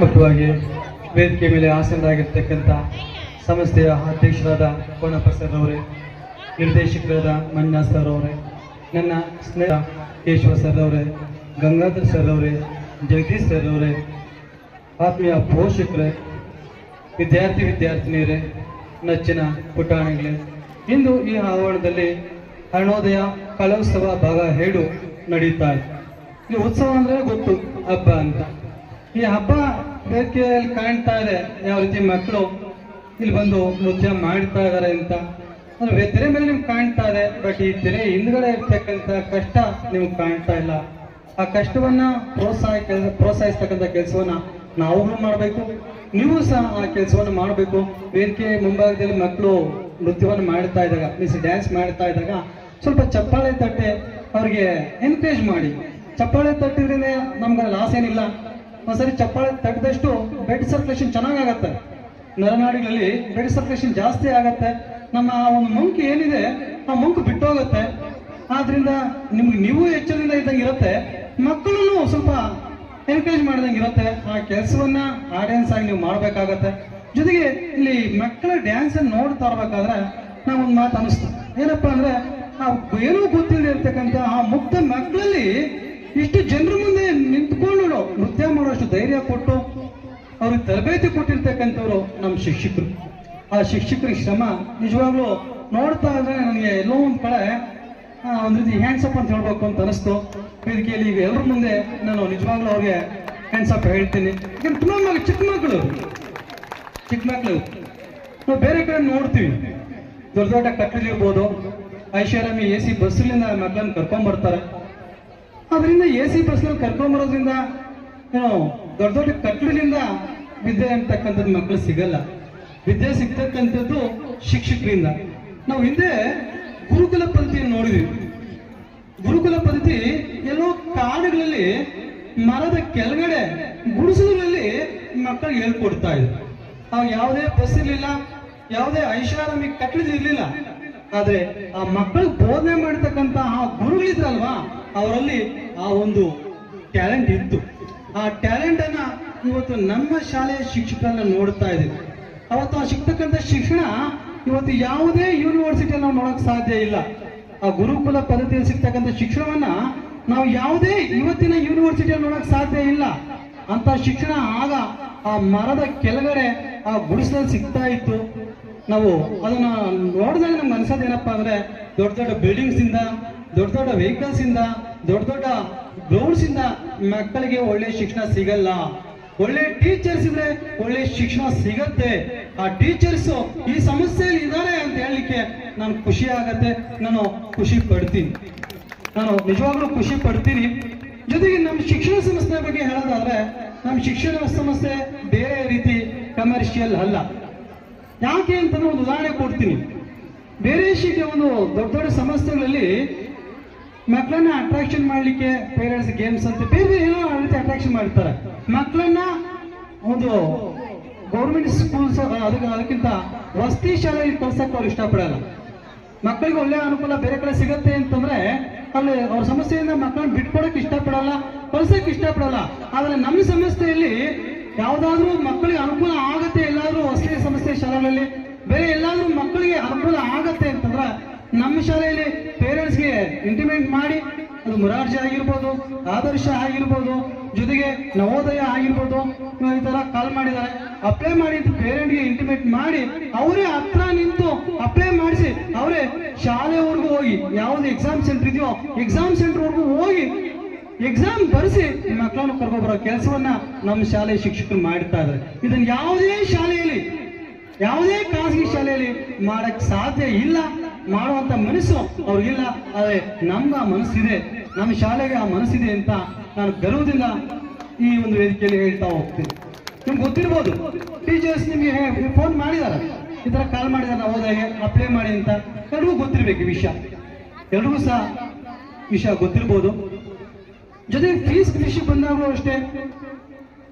ಮುಖ್ಯವಾಗಿ ವೇದಿಕೆ ಮೇಲೆ ಆಸೀನರಾಗಿರ್ತಕ್ಕಂಥ ಸಂಸ್ಥೆಯ ಅಧ್ಯಕ್ಷರಾದ ಕೋಣಪ್ಪ ಸರ್ ಅವರೇ ನಿರ್ದೇಶಕರಾದ ಮಂಜುನಾಥ್ ಸರ್ ಅವರೇ ನನ್ನ ಸ್ನೇಹ ಕೇಶವ ಸರ್ ಅವರೇ ಗಂಗಾಧರ್ ಸರ್ ಅವರೇ ಜಗದೀಶ್ ಸರ್ ಅವರೇ ಆತ್ಮೀಯ ಪೋಷಕರೇ, ವಿದ್ಯಾರ್ಥಿ ವಿದ್ಯಾರ್ಥಿನಿಯರೇ, ನೆಚ್ಚಿನ ಪುಟಾಣಿಗಳೇ, ಇಂದು ಈ ಆವರಣದಲ್ಲಿ ಅರುಣೋದಯ ಕಲೋತ್ಸವ ಭಾಗ ಹೇಳು ನಡೀತಾ ಇದೆ. ಈ ಉತ್ಸವ ಅಂದರೆ ಗೊತ್ತು, ಹಬ್ಬ ಅಂತ. ಈ ಹಬ್ಬ ವೇದಿಕೆಯಲ್ಲಿ ಕಾಣ್ತಾ ಇದೆ ಯಾವ ರೀತಿ ಮಕ್ಕಳು ಇಲ್ಲಿ ಬಂದು ನೃತ್ಯ ಮಾಡ್ತಾ ಇದ್ದಾರೆ ಅಂತ. ಅಂದ್ರೆ ತೆರೆ ಮೇಲೆ ನಿಮ್ಗೆ ಕಾಣ್ತಾ ಇದೆ, ಬಟ್ ಈ ತೆರೆ ಹಿಂದ್ಗಡೆ ಇರ್ತಕ್ಕಂಥ ಕಷ್ಟ ನಿಮ್ಗೆ ಕಾಣ್ತಾ ಇಲ್ಲ. ಆ ಕಷ್ಟವನ್ನ ಪ್ರೋತ್ಸಾಹ, ಪ್ರೋತ್ಸಾಹಿಸ್ತಕ್ಕಂಥ ಕೆಲಸವನ್ನ ನಾವುಗಳು ಮಾಡಬೇಕು, ನೀವು ಸಹ ಆ ಕೆಲಸವನ್ನು ಮಾಡಬೇಕು. ವೇದಿಕೆ ಮುಂಭಾಗದಲ್ಲಿ ಮಕ್ಕಳು ನೃತ್ಯವನ್ನು ಮಾಡ್ತಾ ಇದ್ದಾಗ, ಮೀನ್ಸ್ ಡ್ಯಾನ್ಸ್ ಮಾಡ್ತಾ ಇದ್ದಾಗ ಸ್ವಲ್ಪ ಚಪ್ಪಾಳೆ ತಟ್ಟೆ ಅವ್ರಿಗೆ ಎನ್ಕರೇಜ್ ಮಾಡಿ. ಚಪ್ಪಾಳೆ ತಟ್ಟಿದ್ರಿಂದ ನಮ್ಗೆ ಲಾಸ್ ಏನಿಲ್ಲ. ಒಂದ್ಸರಿ ಚಪ್ಪಾಳೆ ತಟ್ಟಿದಷ್ಟು ಬೆಡ್ ಸರ್ಕ್ಯುಲೇಷನ್ ಚೆನ್ನಾಗಾಗತ್ತೆ. ನರನಾಡಿಗಳಲ್ಲಿ ಬ್ಲಡ್ ಸರ್ಕ್ಯುಲೇಷನ್ ಜಾಸ್ತಿ ಆಗತ್ತೆ. ನಮ್ಮ ಆ ಒಂದು ಮಂಕು ಏನಿದೆ, ಆ ಮಂಕು ಬಿಟ್ಟೋಗತ್ತೆ. ಆದ್ರಿಂದ ನಿಮ್ಗೆ ನೀವು ಎಚ್ಚರದಿಂದ ಇದ್ದಂಗೆ ಇರುತ್ತೆ. ಮಕ್ಕಳನ್ನು ಸ್ವಲ್ಪ ಎನ್ಕರೇಜ್ ಮಾಡಿದಂಗೆ ಇರುತ್ತೆ. ಆ ಕೆಲಸವನ್ನ ಆಡಿಯನ್ಸ್ ಆಗಿ ನೀವು ಮಾಡಬೇಕಾಗತ್ತೆ. ಜೊತೆಗೆ ಇಲ್ಲಿ ಮಕ್ಕಳ ಡ್ಯಾನ್ಸ್ ಅನ್ನು ನೋಡ್ತಾ ಇರ್ಬೇಕಾದ್ರೆ ನಾವು ಒಂದು ಮಾತು ಅನಿಸ್ತು ಏನಪ್ಪಾ ಅಂದ್ರೆ, ಆ, ಏನೂ ಗೊತ್ತಿಲ್ಲದೆ ಇರ್ತಕ್ಕಂಥ ಆ ಮುಕ್ತ ಮಕ್ಕಳಲ್ಲಿ ಇಷ್ಟು ಜನರ ಮುಂದೆ ನಿಂತ್ಕೊಂಡು ನೃತ್ಯ ಮಾಡುವಷ್ಟು ಧೈರ್ಯ ಕೊಟ್ಟು ಅವ್ರಿಗೆ ತರಬೇತಿ ಕೊಟ್ಟಿರ್ತಕ್ಕಂಥವ್ರು ನಮ್ಮ ಶಿಕ್ಷಕರು. ಆ ಶಿಕ್ಷಕರ ಶ್ರಮ. ನಿಜವಾಗ್ಲೂ ನೋಡ್ತಾ ಇದ್ರೆ ನನಗೆ ಎಲ್ಲೋ ಒಂದು ಕಡೆ ಒಂದು ರೀತಿ ಹ್ಯಾಂಡ್ಸ್ ಅಂತ ಹೇಳ್ಬೇಕು ಅಂತ ಅನಿಸ್ತು. ವೇದಿಕೆಯಲ್ಲಿ ಈಗ ಎಲ್ಲರ ಮುಂದೆ ನಾನು ನಿಜವಾಗ್ಲೂ ಅವ್ರಿಗೆ ಹ್ಯಾಂಡ್ಸ್ ಅಪ್ ಹೇಳ್ತೀನಿ. ಯಾಕಂದ್ರೆ ತುಂಬಾ ಮಗ ಚಿಕ್ಕ ಮಕ್ಕಳು ಚಿಕ್ಕ ಮಕ್ಕಳು ನಾವು ಬೇರೆ ಕಡೆ ನೋಡ್ತೀವಿ. ದೊಡ್ಡ ದೊಡ್ಡ ಕಟ್ಟಲಿರ್ಬೋದು ಐಷಾರಾಮಿ ಎ ಸಿ ಬಸ್ಸಿನಿಂದ ಮಕ್ಕಳನ್ನ ಕರ್ಕೊಂಡ್ ಬರ್ತಾರೆ. ಅದರಿಂದ ಎ ಸಿ ಬಸ್ನಲ್ಲಿ ಕರ್ಕೊಂಬರೋದ್ರಿಂದ ಏನು ದೊಡ್ಡ ದೊಡ್ಡ ಕಟ್ಟಡದಿಂದ ವಿದ್ಯೆ ಅಂತಕ್ಕಂಥದ್ದು ಮಕ್ಕಳು ಸಿಗಲ್ಲ. ವಿದ್ಯೆ ಸಿಗ್ತಕ್ಕಂಥದ್ದು ಶಿಕ್ಷಕರಿಂದ. ನಾವು ಹಿಂದೆ ಗುರುಕುಲ ಪದ್ಧತಿಯನ್ನು ನೋಡಿದ್ವಿ. ಗುರುಕುಲ ಪದ್ಧತಿ ಎಲ್ಲೋ ಕಾಡುಗಳಲ್ಲಿ, ಮರದ ಕೆಳಗಡೆ ಗುಡಿಸಲಲ್ಲಿ ಮಕ್ಕಳಿಗೆ ಹೇಳ್ಕೊಡ್ತಾ ಇದ್ರು. ಅವಾಗ ಯಾವುದೇ ಬಸ್ ಇರಲಿಲ್ಲ, ಯಾವುದೇ ಐಷಾರಾಮಿ ಕಟ್ಟಡ ಇರ್ಲಿಲ್ಲ. ಆದ್ರೆ ಆ ಮಕ್ಕಳು ಬೋಧನೆ ಮಾಡ್ತಕ್ಕಂತ ಆ ಗುರುಗಳಿದ್ರಲ್ವಾ, ಅವರಲ್ಲಿ ಆ ಒಂದು ಟ್ಯಾಲೆಂಟ್ ಇತ್ತು. ಆ ಟ್ಯಾಲೆಂಟ್ ಅನ್ನ ಇವತ್ತು ನಮ್ಮ ಶಾಲೆಯ ಶಿಕ್ಷಕರನ್ನ ನೋಡ್ತಾ ಇದ್ದೀವಿ ಅವತ್ತು ಆ ಸಿಗ್ತಕ್ಕಂಥ ಶಿಕ್ಷಣ ಇವತ್ತು ಯಾವುದೇ ಯೂನಿವರ್ಸಿಟಿಯಲ್ಲಿ ನಾವು ನೋಡಕ್ ಸಾಧ್ಯ ಇಲ್ಲ. ಆ ಗುರುಕುಲ ಪದ್ಧತಿಯಲ್ಲಿ ಸಿಗ್ತಕ್ಕಂಥ ಶಿಕ್ಷಣವನ್ನ ನಾವು ಯಾವುದೇ ಇವತ್ತಿನ ಯೂನಿವರ್ಸಿಟಿಯಲ್ಲಿ ನೋಡಕ್ ಸಾಧ್ಯ ಇಲ್ಲ. ಅಂತ ಶಿಕ್ಷಣ ಆಗ ಆ ಮರದ ಕೆಳಗಡೆ ಆ ಗುಡಿಸಲಲ್ಲಿ ಸಿಗ್ತಾ ಇತ್ತು. ನಾವು ಅದನ್ನ ನೋಡಿದಾಗ ನಮ್ಗೆ ಅನ್ಸೋದು ಏನಪ್ಪಾ ಅಂದ್ರೆ ದೊಡ್ಡ ದೊಡ್ಡ ಬಿಲ್ಡಿಂಗ್ಸ್ ಇಂದ, ದೊಡ್ಡ ದೊಡ್ಡ ವೆಹಿಕಲ್ಸ್ ಇಂದ, ದೊಡ್ಡ ದೊಡ್ಡ ಗ್ರೌಂಡ್ಸ್ ಇಂದ ಮಕ್ಕಳಿಗೆ ಒಳ್ಳೆ ಶಿಕ್ಷಣ ಸಿಗಲ್ಲ. ಒಳ್ಳೆ ಟೀಚರ್ಸ್ ಇದ್ರೆ ಒಳ್ಳೆ ಶಿಕ್ಷಣ ಸಿಗತ್ತೆ. ಆ ಟೀಚರ್ಸ್ ಈ ಸಮಸ್ಯೆಯಲ್ಲಿ ಇದ್ದಾರೆ ಅಂತ ಹೇಳಲಿಕ್ಕೆ ನಾನು ಖುಷಿ ಆಗತ್ತೆ, ನಾನು ಖುಷಿ ಪಡ್ತೀನಿ. ನಾನು ನಿಜವಾಗ್ಲೂ ಖುಷಿ ಪಡ್ತೀನಿ. ಜೊತೆಗೆ ನಮ್ಮ ಶಿಕ್ಷಣ ಸಂಸ್ಥೆ ಬಗ್ಗೆ ಹೇಳೋದಾದ್ರೆ, ನಮ್ಮ ಶಿಕ್ಷಣ ಸಂಸ್ಥೆ ಬೇರೆ ರೀತಿ ಕಮರ್ಷಿಯಲ್ ಅಲ್ಲ. ಯಾಕೆ ಅಂತ ಒಂದು ಉದಾಹರಣೆ ಕೊಡ್ತೀನಿ. ಬೇರೆ ಶಿಕ್ಷೆ ಒಂದು ದೊಡ್ಡ ದೊಡ್ಡ ಸಂಸ್ಥೆಗಳಲ್ಲಿ ಮಕ್ಕಳನ್ನ ಅಟ್ರಾಕ್ಷನ್ ಮಾಡ್ಲಿಕ್ಕೆ ಪೇರೆಂಟ್ಸ್ ಗೇಮ್ಸ್ ಅಂತ ಬೇರೆ ಬೇರೆ ಏನೋ ರೀತಿ ಅಟ್ರಾಕ್ಷನ್ ಮಾಡ್ತಾರೆ. ಮಕ್ಕಳನ್ನ ಒಂದು ಗೌರ್ಮೆಂಟ್ ಸ್ಕೂಲ್ಸ್ ಅದಕ್ಕೆ, ಅದಕ್ಕಿಂತ ವಸತಿ ಶಾಲೆಗೆ ಕಳ್ಸಕ್ಕೆ ಅವ್ರು ಇಷ್ಟಪಡಲ್ಲ. ಮಕ್ಕಳಿಗೆ ಒಳ್ಳೆ ಅನುಕೂಲ ಬೇರೆ ಕಡೆ ಸಿಗತ್ತೆ ಅಂತಂದ್ರೆ ಅಲ್ಲಿ ಅವ್ರ ಸಮಸ್ಯೆಯಿಂದ ಮಕ್ಕಳನ್ನ ಬಿಟ್ಕೊಡಕ್ ಇಷ್ಟಪಡಲ್ಲ ಕಳ್ಸಕ್ ಇಷ್ಟಪಡಲ್ಲ. ಆದ್ರೆ ನಮ್ಮ ಸಂಸ್ಥೆಯಲ್ಲಿ ಯಾವ್ದಾದ್ರೂ ಮಕ್ಕಳಿಗೆ ಅನುಕೂಲ ಆಗತ್ತೆ, ಎಲ್ಲಾದರೂ ವಸತಿ ಸಂಸ್ಥೆ ಶಾಲೆಗಳಲ್ಲಿ, ಬೇರೆ ಎಲ್ಲಾದರೂ ಮಕ್ಕಳಿಗೆ ಅನುಕೂಲ ಆಗತ್ತೆ ಅಂತಂದ್ರೆ ನಮ್ಮ ಶಾಲೆಯಲ್ಲಿ ಪೇರೆಂಟ್ಸ್ಗೆ ಇಂಟಿಮೇಟ್ ಮಾಡಿ, ಅದು ಮುರಾರ್ಜಿ ಆಗಿರ್ಬೋದು, ಆದರ್ಶ ಆಗಿರ್ಬೋದು, ಜೊತೆಗೆ ನವೋದಯ ಆಗಿರ್ಬೋದು, ಈ ತರ ಕಾಲ್ ಮಾಡಿದ್ದಾರೆ. ಅಪ್ಲೈ ಮಾಡಿ ಅಂತ ಪೇರೆಂಟ್ಗೆ ಇಂಟಿಮೇಟ್ ಮಾಡಿ, ಅವರೇ ಹತ್ರ ನಿಂತು ಅಪ್ಲೈ ಮಾಡಿಸಿ, ಅವರೇ ಶಾಲೆವರೆಗೂ ಹೋಗಿ, ಯಾವ್ದು ಎಕ್ಸಾಮ್ ಸೆಂಟರ್ ಇದೆಯೋ ಎಕ್ಸಾಮ್ ಸೆಂಟರ್ವರೆಗೂ ಹೋಗಿ ಎಕ್ಸಾಮ್ ಬರೆಸಿ ಮಕ್ಕಳನ್ನು ಕರ್ಕೊಬರೋ ಕೆಲಸವನ್ನ ನಮ್ಮ ಶಾಲೆ ಶಿಕ್ಷಕರು ಮಾಡ್ತಾ ಇದ್ದಾರೆ. ಇದನ್ನ ಯಾವುದೇ ಶಾಲೆಯಲ್ಲಿ, ಯಾವುದೇ ಖಾಸಗಿ ಶಾಲೆಯಲ್ಲಿ ಮಾಡಕ್ ಸಾಧ್ಯ ಇಲ್ಲ. ಮಾಡುವಂತ ಮನಸ್ಸು ಅವ್ರಿಗಿಲ್ಲ ಆದ್ರೆ ನಮ್ಮ ಮನಸ್ಸಿದೆ, ನಮ್ಮ ಶಾಲೆಗೆ ಆ ಮನಸ್ಸಿದೆ ಅಂತ ನಾನು ಗರ್ವದಿಂದ ಈ ಒಂದು ವೇದಿಕೆಯಲ್ಲಿ ಹೇಳ್ತಾ ಹೋಗ್ತೀನಿ. ನಿಮ್ಗೆ ಗೊತ್ತಿರ್ಬೋದು ಟೀಚರ್ಸ್ ನಿಮಗೆ ಫೋನ್ ಮಾಡಿದಾರೆ. ಈ ತರ ಕಾಲ್ ಮಾಡಿದಾರೆ ಹೋದಾಗ ಅಪ್ಲೈ ಮಾಡಿ ಅಂತ. ಎಲ್ರಿಗೂ ಗೊತ್ತಿರ್ಬೇಕು ಈ ವಿಷಯ. ಎಲ್ರಿಗೂ ಸಹ ವಿಷಯ ಗೊತ್ತಿರ್ಬೋದು. ಜೊತೆಗೆ ಫೀಸ್ ಕೃಷಿ ಬಂದಾಗಲೂ ಅಷ್ಟೇ,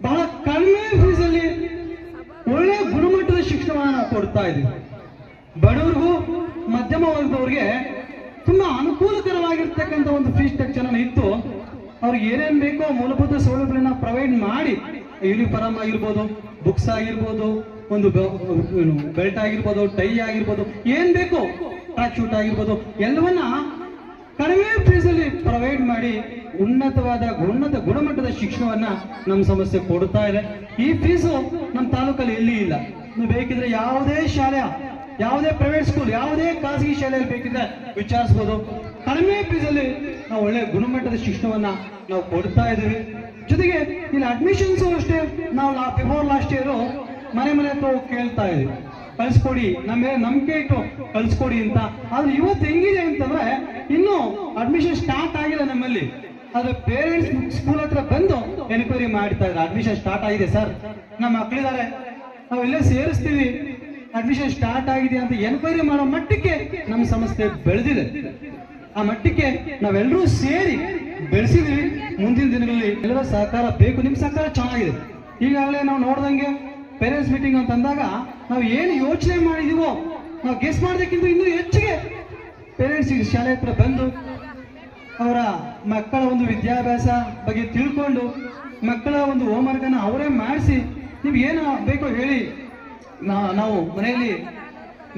ಬಹಳ ಕಡಿಮೆ ಫೀಸಲ್ಲಿ ಒಳ್ಳೆ ಗುಣಮಟ್ಟದ ಶಿಕ್ಷಣವನ್ನು ಕೊಡ್ತಾ ಇದ್ದೀವಿ. ಬಡವರಿಗೂ ಮಧ್ಯಮ ವರ್ಗದವ್ರಿಗೆ ತುಂಬಾ ಅನುಕೂಲಕರವಾಗಿರ್ತಕ್ಕಂಥ ಒಂದು ಫೀಸ್ ಸ್ಟ್ರಕ್ಚರ್ ಇತ್ತು. ಅವ್ರಿಗೆ ಏನೇನ್ ಬೇಕೋ ಮೂಲಭೂತ ಸೌಲಭ್ಯಗಳನ್ನ ಪ್ರೊವೈಡ್ ಮಾಡಿ ಯೂನಿಫಾರ್ಮ್ ಆಗಿರ್ಬೋದು ಬುಕ್ಸ್ ಆಗಿರ್ಬೋದು, ಒಂದು ಬೆಲ್ಟ್ ಆಗಿರ್ಬೋದು ಟೈ ಆಗಿರ್ಬೋದು, ಏನ್ ಬೇಕೋ ಟ್ರ್ಯಾಕ್ ಶೂಟ್ ಆಗಿರ್ಬೋದು, ಎಲ್ಲವನ್ನ ಕಡಿಮೆ ಫೀಸಲ್ಲಿ ಪ್ರೊವೈಡ್ ಮಾಡಿ ಉನ್ನತವಾದ, ಉನ್ನತ ಗುಣಮಟ್ಟದ ಶಿಕ್ಷಣವನ್ನ ನಮ್ಮ ಸಮಸ್ಯೆ ಕೊಡ್ತಾ ಇದೆ. ಈ ಫೀಸು ನಮ್ಮ ತಾಲೂಕಲ್ಲಿ ಎಲ್ಲಿ ಇಲ್ಲ. ನೀವು ಬೇಕಿದ್ರೆ ಯಾವುದೇ ಶಾಲೆ, ಯಾವುದೇ ಪ್ರೈವೇಟ್ ಸ್ಕೂಲ್ ಯಾವುದೇ ಖಾಸಗಿ ಶಾಲೆಯಲ್ಲಿ ಬೇಕಿದ್ರೆ ವಿಚಾರಿಸ್ಬೋದು. ಕಡಿಮೆ ಫೀಸಲ್ಲಿ ನಾವು ಒಳ್ಳೆ ಗುಣಮಟ್ಟದ ಶಿಕ್ಷಣವನ್ನ ನಾವು ಕೊಡ್ತಾ ಇದ್ದೀವಿ. ಜೊತೆಗೆ ಇಲ್ಲಿ ಅಡ್ಮಿಷನ್ಸ್ ಅಷ್ಟೇ, ನಾವು ಬಿಫೋರ್ ಲಾಸ್ಟ್ ಇಯರ್ ಮನೆ ಮನೆ ಹತ್ರ ಕೇಳ್ತಾ ಇದೀವಿ. ಕಳ್ಸ್ಕೊಡಿ ನಮ್ಮ ಮೇಲೆ ನಂಬಿಕೆ ಇಟ್ಟು ಕಳ್ಸ್ಕೊಡಿ ಅಂತ. ಆದ್ರೆ ಇವತ್ತು ಹೆಂಗಿದೆ ಅಂತಂದ್ರೆ, ಇನ್ನು ಅಡ್ಮಿಷನ್ ಸ್ಟಾರ್ಟ್ ಆಗಿಲ್ಲ ನಮ್ಮಲ್ಲಿ. ಆದ್ರೆ ಪೇರೆಂಟ್ಸ್ ಸ್ಕೂಲ್ ಹತ್ರ ಬಂದು ಎನ್ಕ್ವೈರಿ ಮಾಡ್ತಾ ಇದ್ದಾರೆ ಅಡ್ಮಿಷನ್ ಸ್ಟಾರ್ಟ್ ಆಗಿದೆ ಸರ್ ನಮ್ಮ ಮಕ್ಕಳಿದ್ದಾರೆ ನಾವು ಇಲ್ಲೇ ಸೇರಿಸ್ತೀವಿ. ಅಡ್ಮಿಷನ್ ಸ್ಟಾರ್ಟ್ ಆಗಿದೆ ಅಂತ ಎನ್ಕ್ವೈರಿ ಮಾಡೋ ಮಟ್ಟಕ್ಕೆ ನಮ್ಮ ಸಂಸ್ಥೆ ಬೆಳೆದಿದೆ. ಆ ಮಟ್ಟಕ್ಕೆ ನಾವೆಲ್ಲರೂ ಸೇರಿ ಬೆಳೆಸಿದೀವಿ. ಮುಂದಿನ ದಿನಗಳಲ್ಲಿ ಎಲ್ಲರ ಸಹಕಾರ ಬೇಕು. ನಿಮ್ಮ ಸಹಕಾರ ಚೆನ್ನಾಗಿದೆ. ಈಗಾಗಲೇ ನಾವು ನೋಡ್ದಂಗೆ ಪೇರೆಂಟ್ಸ್ ಮೀಟಿಂಗ್ ಅಂತ ಅಂದಾಗ ನಾವು ಏನು ಯೋಚನೆ ಮಾಡಿದೀವೋ ನಾವು ಗೆಸ್ ಮಾಡೋದಕ್ಕಿಂತ ಇನ್ನೂ ಹೆಚ್ಚಿಗೆ ಪೇರೆಂಟ್ಸ್ ಶಾಲೆ ಹತ್ರ ಬಂದು ಅವರ ಮಕ್ಕಳ ಒಂದು ವಿದ್ಯಾಭ್ಯಾಸ ಬಗ್ಗೆ ತಿಳ್ಕೊಂಡು ಮಕ್ಕಳ ಒಂದು ಹೋಮ್ವರ್ಕ್ ಅನ್ನು ಅವರೇ ಮಾಡಿಸಿ, ನೀವು ಏನು ಬೇಕೋ ಹೇಳಿ. ನಾವು ಮನೆಯಲ್ಲಿ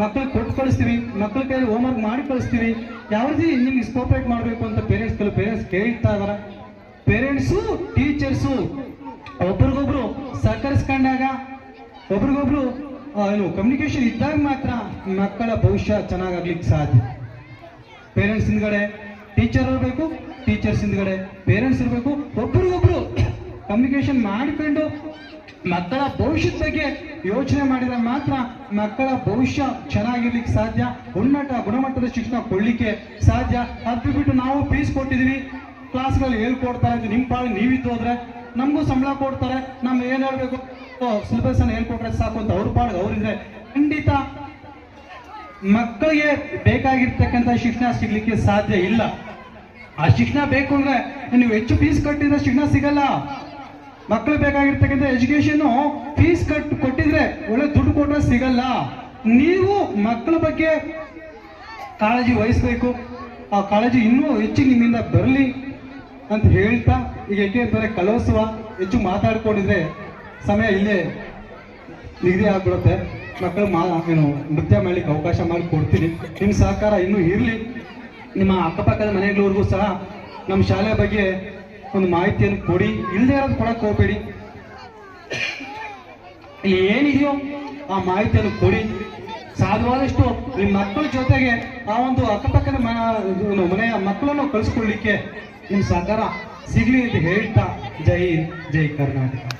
ಮಕ್ಕಳಿಗೆ ಕೊಟ್ಟು ಕಳಿಸ್ತೀವಿ ಮಕ್ಕಳ ಕೈಯಲ್ಲಿ ಹೋಮ್ವರ್ಕ್ ಮಾಡಿ ಕಳಿಸ್ತೀವಿ. ಯಾವ ರೀತಿ ನಿಮ್ಗೆ ಸ್ಕೋಪರೇಟ್ ಮಾಡಬೇಕು ಅಂತ ಪೇರೆಂಟ್ಸ್ ಕೆಲವು ಪೇರೆಂಟ್ಸ್ ಕೇಳ್ತಾ ಇದಾರೆ. ಪೇರೆಂಟ್ಸು ಟೀಚರ್ಸು ಒಬ್ರಿಗೊಬ್ರು ಸಹಕರಿಸ್ಕೊಂಡಾಗ, ಒಬ್ರಿಗೊಬ್ರು ಏನು ಕಮ್ಯುನಿಕೇಶನ್ ಇದ್ದಾಗ ಮಾತ್ರ ಮಕ್ಕಳ ಭವಿಷ್ಯ ಚೆನ್ನಾಗಾಗ್ಲಿಕ್ಕೆ ಸಾಧ್ಯ. ಪೇರೆಂಟ್ಸ್ ಹಿಂದ್ಗಡೆ ಟೀಚರ್ ಇರಬೇಕು ಟೀಚರ್ಸ್ ಹಿಂದ್ಗಡೆ ಪೇರೆಂಟ್ಸ್ ಇರಬೇಕು, ಒಬ್ರಿಗೊಬ್ರು ಕಮ್ಯುನಿಕೇಶನ್ ಮಾಡಿಕೊಂಡು ಮಕ್ಕಳ ಭವಿಷ್ಯದ ಬಗ್ಗೆ ಯೋಚನೆ ಮಾಡಿದ್ರೆ ಮಾತ್ರ ಮಕ್ಕಳ ಭವಿಷ್ಯ ಚೆನ್ನಾಗಿರ್ಲಿಕ್ಕೆ ಸಾಧ್ಯ, ಉನ್ನತ ಗುಣಮಟ್ಟದ ಶಿಕ್ಷಣ ಕೊಡ್ಲಿಕ್ಕೆ ಸಾಧ್ಯ. ಅದು ಬಿಟ್ಟು ನಾವು ಫೀಸ್ ಕೊಟ್ಟಿದೀವಿ. ಕ್ಲಾಸ್ಗಳಲ್ಲಿ ಹೇಳ್ಕೊಡ್ತಾರೆ ನಿಮ್ಮ ಪಾಳು, ನೀವಿದ್ದು ಹೋದ್ರೆ ನಮಗೂ ಸಂಬಳ ಕೊಡ್ತಾರೆ ನಮ್ಮ ಏನು ಹೇಳ್ಬೇಕು? ಸಿಲೆಬಸ್ ಅನ್ನು ಹೇಳ್ಕೊಟ್ರೆ ಸಾಕು ಅಂತ ಅವ್ರ ಪಾಡಿಗೆ ಅವರಿದ್ರೆ ಖಂಡಿತ ಮಕ್ಕಳಿಗೆ ಬೇಕಾಗಿರ್ತಕ್ಕಂಥ ಶಿಕ್ಷಣ ಸಿಗ್ಲಿಕ್ಕೆ ಸಾಧ್ಯ ಇಲ್ಲ. ಆ ಶಿಕ್ಷಣ ಬೇಕು ಅಂದ್ರೆ ನೀವು ಹೆಚ್ಚು ಫೀಸ್ ಕಟ್ಟಿದ್ರೆ ಶಿಕ್ಷಣ ಸಿಗಲ್ಲ. ಮಕ್ಕಳು ಬೇಕಾಗಿರ್ತಕ್ಕಂಥ ಎಜುಕೇಶನ್ ಫೀಸ್ ಕಟ್, ಕೊಟ್ಟಿದ್ರೆ ಒಳ್ಳೆ ದುಡ್ಡು ಕೊಟ್ಟರೆ ಸಿಗಲ್ಲ. ನೀವು ಮಕ್ಕಳ ಬಗ್ಗೆ ಕಾಳಜಿ ವಹಿಸ್ಬೇಕು. ಆ ಕಾಳಜಿ ಇನ್ನೂ ಹೆಚ್ಚು ನಿಮ್ಮಿಂದ ಬರಲಿ ಅಂತ ಹೇಳ್ತಾ ಈಗ ಏಕೆಂದರೆ ಕಲೋತ್ಸವ ಹೆಚ್ಚು ಮಾತಾಡ್ಕೊಂಡಿದ್ರೆ ಸಮಯ ಇಲ್ಲೇ ನಿಗದಿ ಆಗ್ಬಿಡುತ್ತೆ. ಮಕ್ಕಳು ಮಾ, ಏನು ನೃತ್ಯ ಮಾಡ್ಲಿಕ್ಕೆ ಅವಕಾಶ ಮಾಡಿ ಕೊಡ್ತೀನಿ. ನಿಮ್ಮ ಸಹಕಾರ ಇನ್ನೂ ಇರಲಿ. ನಿಮ್ಮ ಅಕ್ಕಪಕ್ಕದ ಮನೆಗಳವ್ರಿಗೂ ಸಹ ನಮ್ಮ ಶಾಲೆ ಬಗ್ಗೆ ಒಂದು ಮಾಹಿತಿಯನ್ನು ಕೊಡಿ. ಇಲ್ಲದೆ ಇರೋದು ಕೊಡಕ್ಕೆ ಹೋಗ್ಬೇಡಿ. ಏನಿದೆಯೋ ಆ ಮಾಹಿತಿಯನ್ನು ಕೊಡಿ. ಸಾಧ್ಯವಾದಷ್ಟು ನಿಮ್ಮ ಮಕ್ಕಳ ಜೊತೆಗೆ ಆ ಒಂದು ಅಕ್ಕಪಕ್ಕದ ಮನೆಯ ಮಕ್ಕಳನ್ನು ಕಳಿಸ್ಕೊಳ್ಳಿಕ್ಕೆ ನಿಮ್ಮ ಸಹಕಾರ ಸಿಗಲಿ ಅಂತ ಹೇಳ್ತಾ ಜೈ ಜೈ ಕರ್ನಾಟಕ.